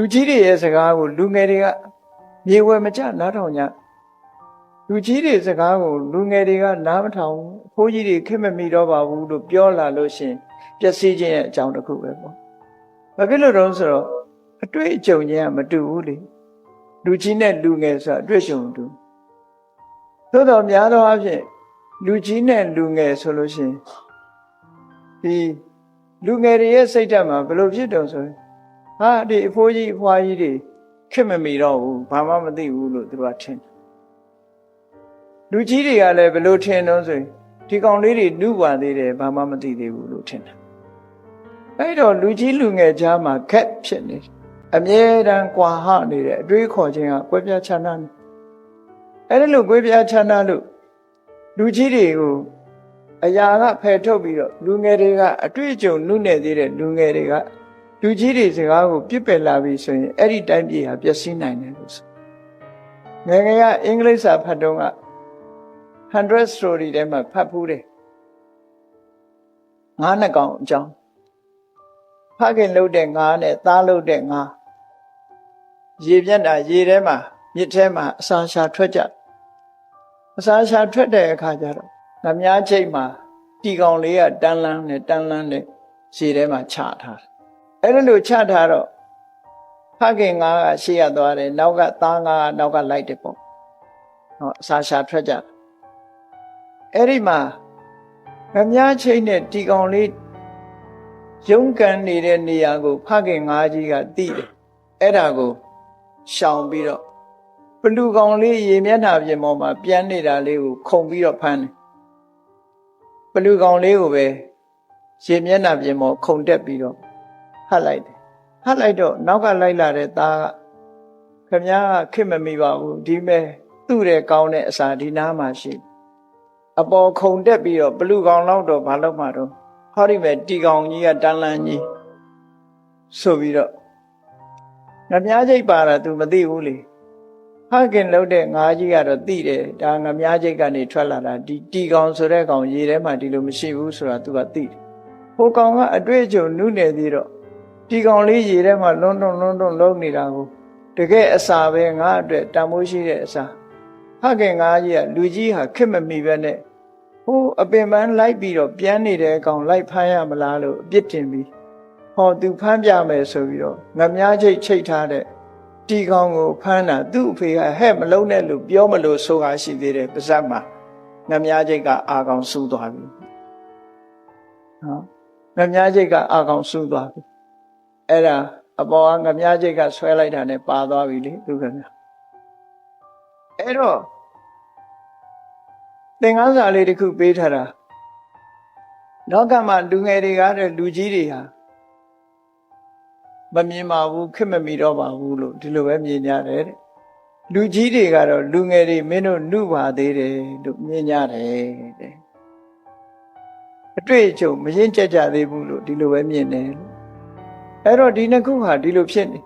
လူကြီးတွေရဲ့စကားကိုလူငယ်တွေကမြေဝယ်မကြနားထောင်ကြလူကြီးတွေစကားကိုလူငယ်တွေကနားမထောင်ဘူးအဖိုးကြီးတွေခင်မမီတော့ပါဘူးလို့ပြောလာလို့ရှရင်ပျက်စီးခြင်းရဲ့အကြောင်းတစ်ခုပဲပေါ့ဘာဖြစ်လို့တုံးဆိုတော့အတွေ့အကြုံချင်းကမတူဘူးလေလူကြီးနဲ့လူငယ်ဆိုတာအတွေ့အကြုံမတူသို့တော်များသောအားဖြင့်လူကြီးနဲ့လူငယ်ဆိုလို့ရှရင်ဒီလူငယ်တွေရဲ့စိတ်ဓာတ်မှာဘယ်လိုဖြစ်တုံဆိုရင် ဟာဒီအဖိုးကြီးအဖွားကြီးတွေခင်မမီတော့ဘူးဘာမှမသိဘူးလို့သူတို့ကထင်တယ်လူကြီးတွေကလည်းဘယ်လိုထင်တော့ဆိုရင်ဒီကောင်လေးတွေနှုပါသေးတယ်ဘာမှမသိသေးဘူးလို့ထင်တယ်အဲ့တော့လူကြီးလူငယ်ကြားမှာခက်ဖြစ်နေတယ်အမြဲတမ်းကွာဟနေတဲ့အတွေးခေါ်ခြင်းကကွဲပြားခြားနားနေအဲ့ဒါလို့ကွဲပြားခြားနားလို့လူကြီးတွေကိုအရာကဖယ်ထုတ်ပြီးတော့လူငယ်တွေကအတွေ့အကြုံနုနယ်သေးတဲ့လူငယ်တွေက လူကြီးတွေစကားကိုပြစ်ပယ်လာပြီဆိုရင်အဲ့ဒီတိုင်းပြည်ဟာပျက်စီးနိုင်တယ်လို့ဆိုငယ်ငယ်ကအင်္ဂလိပ်စာဖတ်တော့က100 story ထဲမှာဖတ်ဖူးတယ်ငါးနှစ်ကောင်အကြောင်းဖခင်လှုပ်တဲ့ငါးနဲ့သားလှုပ်တဲ့ငါးရေပြတ်တာရေထဲမှာမြစ်ထဲမှာအစာရှာထွက်ကြအစာရှာထွက်တဲ့အခါကျတော့ငမားချိတ်မှာတီကောင်လေးကတန်းလန်းနဲ့တန်းလန်းနဲ့ရေထဲမှာချထားတယ် အဲ့ဒါလို့ချထားတော့ဖခင်ငါးကရှေ့ရသွားတယ်နောက်ကသားငါးကနောက်ကလိုက်တယ်ပေါ့ဟောအစာရှာထွက်ကြအဲ့ဒီမှာငမားချိတ်နဲ့တီကောင်လေးရုံးကန်နေတဲ့နေရာကို ဖခင်ငါးကြီးကတိတယ်အဲ့ဒါကိုရှောင်ပြီးတော့ဘလူကောင်လေးရေမျက်နှာပြင်ပေါ်မှာပြန်နေတာလေးကိုခုံပြီးတော့ဖမ်းတယ်ဘလူကောင်လေးကိုပဲရေမျက်နှာပြင်ပေါ်ခုံတက်ပြီးတော့ ဟတ်လိုက်တယ်ဟတ်လိုက်တော့နောက်ကလိုက်လာတဲ့သားကခမည်းကခင်မမိပါဘူးဒီမဲ့သူ့တဲ့ကောင်းတဲ့အစာဒီနားမှာရှိအပေါ်ခုံတက်ပြီးတော့ဘလူကောင်လောက်တော့ဘာလို့မှတော့ဟောဒီမဲ့တီကောင်ကြီးကတန်းလန်းကြီးဆိုပြီးတော့ငမြားချိတ်ပါတာ तू မသိဘူးလေဖခင်လှုပ်တဲ့ငါးကြီးကတော့သိတယ်ဒါငမြားချိတ်ကနေထွက်လာတာဒီတီကောင်ဆိုတဲ့ကောင်ရေထဲမှာဒီလိုမရှိဘူးဆိုတာ तू ကသိတယ်ဟိုကောင်ကအတွေ့အကြုံနုနယ်သေးတော့ တီကောင်လေးရေထဲမှာလွန်းတွန်းလွန်းတွန်းလုံးနေတာကိုတကယ်အစာပဲငါအတွက်တန်ဖိုးရှိတဲ့အစာဖခင်ငါးကြီးကလူကြီးဟာခက်မမီပဲနဲ့ဟိုအပင်ပန်းလိုက်ပြီးတော့ပြန်နေတဲ့အကောင်လိုက်ဖမ်းရမလားလို့အပြစ်တင်ပြီးဟောသူဖမ်းပြမယ်ဆိုပြီးတော့ငမြားချိတ်ချိတ်ထားတဲ့တီကောင်ကိုဖမ်းတာသူ့အဖေကဟဲ့မလုံးနဲ့လို့ပြောမလို့ဆိုတာရှိသေးတယ်ပါဇက်မှာငမြားချိတ်ကအာကောင်ဆူသွားပြီဟောငမြားချိတ်ကအာကောင်ဆူသွားပြီ အဲ့ဒါအပေါ်ကငမြားချိတ်ကဆွဲလိုက်တာနဲ့ပါသွားပြီလေသူကမြအဲ့တော့သင်္ကန်းစာလေးတစ်ခုပေးထားတာလောကမှာလူငယ်တွေကတဲ့လူကြီးတွေဟာမမြင်ပါဘူးခက်မမီတော့ပါဘူးလို့ဒီလိုပဲမြင်ကြတယ်တဲ့လူကြီးတွေကတော့လူငယ်တွေမင်းတို့နှုပါသေးတယ်လို့မြင်ကြတယ်တဲ့အတွေ့အကြုံမရင်ကြက်ကြသေးဘူးလို့ဒီလိုပဲမြင်တယ် အဲ့တော့ဒီနှစ်ခုဟာဒီလိုဖြစ်နေ